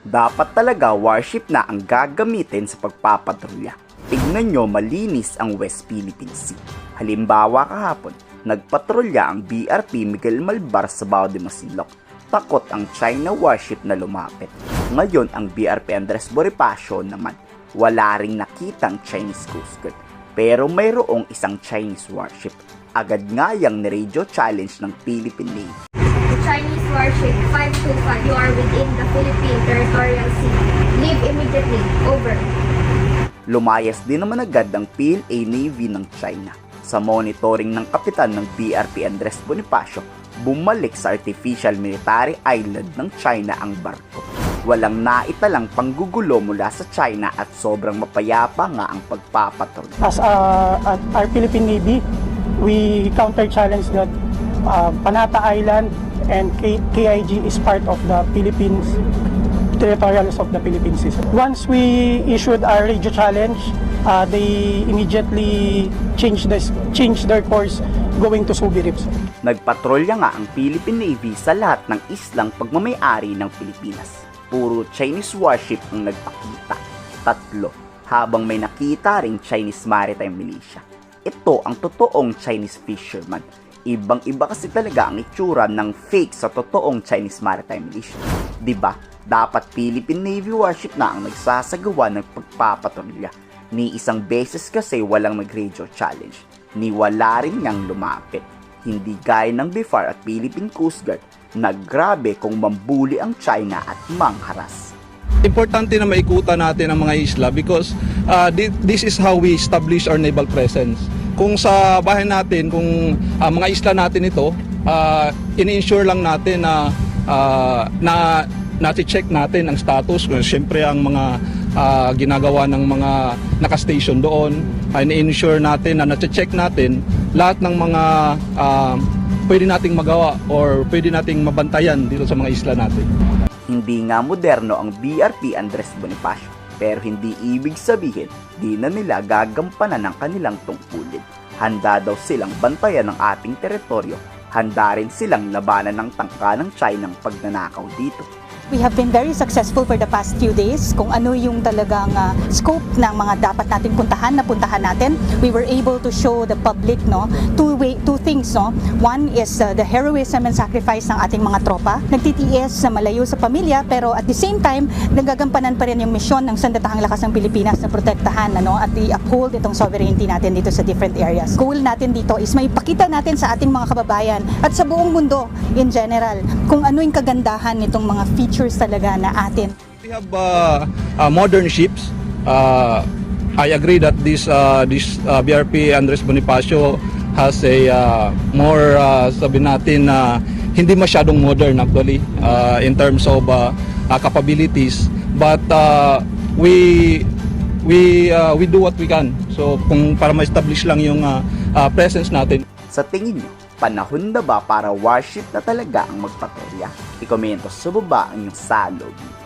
dapat talaga warship na ang gagamitin sa pagpapatrolya. Tignan nyo malinis ang West Philippine Sea. Halimbawa kahapon, nagpatrolya ang BRP Miguel Malbar sa Bao de Masinloc. Takot ang China warship na lumapit. Ngayon ang BRP Andres Bonifacio naman, wala ring nakitang Chinese Coast Guard. Pero mayroong isang Chinese warship. Agad nga yang ni-radio challenge ng Philippine Navy. The Chinese warship 525, you are within the Philippine territorial sea. Leave immediately. Over. Lumayas din naman agad ang PLA Navy ng China. Sa monitoring ng kapitan ng BRP Andres Bonifacio, bumalik sa artificial military island ng China ang barko. Walang naitalang panggugulo mula sa China at sobrang mapayapa nga ang pagpapatrol. As uh, our Philippine Navy, we counter-challenge that uh, Panata Island and KIG is part of the Philippines territorials of the Philippine Seas. Once we issued our radio challenge, uh, they immediately changed, this, changed their course going to Subi Reefs. Nagpatrolya nga ang Philippine Navy sa lahat ng islang pagmamayari ng Pilipinas. Puro Chinese warship ang nagpakita. Tatlo, habang may nakita ring Chinese maritime militia. Ito ang totoong Chinese fisherman. Ibang-iba kasi talaga ang itsura ng fake sa totoong Chinese maritime militia. 'Di ba? Dapat Philippine Navy warship na ang nagsasagawa ng pagpapatrolya. Ni isang beses kasi walang nag-radio challenge. Ni wala rin niyang lumapit hindi gaya ng BIFAR at Philippine Coast Guard na grabe kung mambuli ang China at mangharas. Importante na maikutan natin ang mga isla because uh, thi- this is how we establish our naval presence. Kung sa bahay natin, kung uh, mga isla natin ito, uh, ini-ensure lang natin na uh, na nati-check natin ang status. Siyempre ang mga uh, ginagawa ng mga naka-station doon, ay ini-ensure natin na nati-check natin lahat ng mga uh, pwede nating magawa or pwede nating mabantayan dito sa mga isla natin. Hindi nga moderno ang BRP Andres Bonifacio, pero hindi ibig sabihin di na nila gagampanan ang kanilang tungkulin. Handa daw silang bantayan ng ating teritoryo, handa rin silang labanan ng tangka ng China ng pagnanakaw dito. We have been very successful for the past few days. Kung ano yung talagang ah, scope ng mga dapat natin puntahan na puntahan natin, we were able to show the public no two way two things no. One is uh, the heroism and sacrifice ng ating mga tropa. Nagtitiis sa malayo sa pamilya pero at the same time nagagampanan pa rin yung misyon ng Sandatahang Lakas ng Pilipinas na protektahan ano at i-uphold itong sovereignty natin dito sa different areas. Goal natin dito is may pakita natin sa ating mga kababayan at sa buong mundo in general kung ano yung kagandahan nitong mga features talaga na atin. We have uh, uh, modern ships. Uh, I agree that this uh, this uh, BRP Andres Bonifacio has a uh, more uh, sabi natin na hindi masyadong modern actually uh, in terms of uh, uh, capabilities but uh, we we uh, we do what we can so kung para ma-establish lang yung uh, uh, presence natin Sa tingin niyo, panahon na ba para warship na talaga ang magpatrolya? Ikomento sa baba ang inyong salog.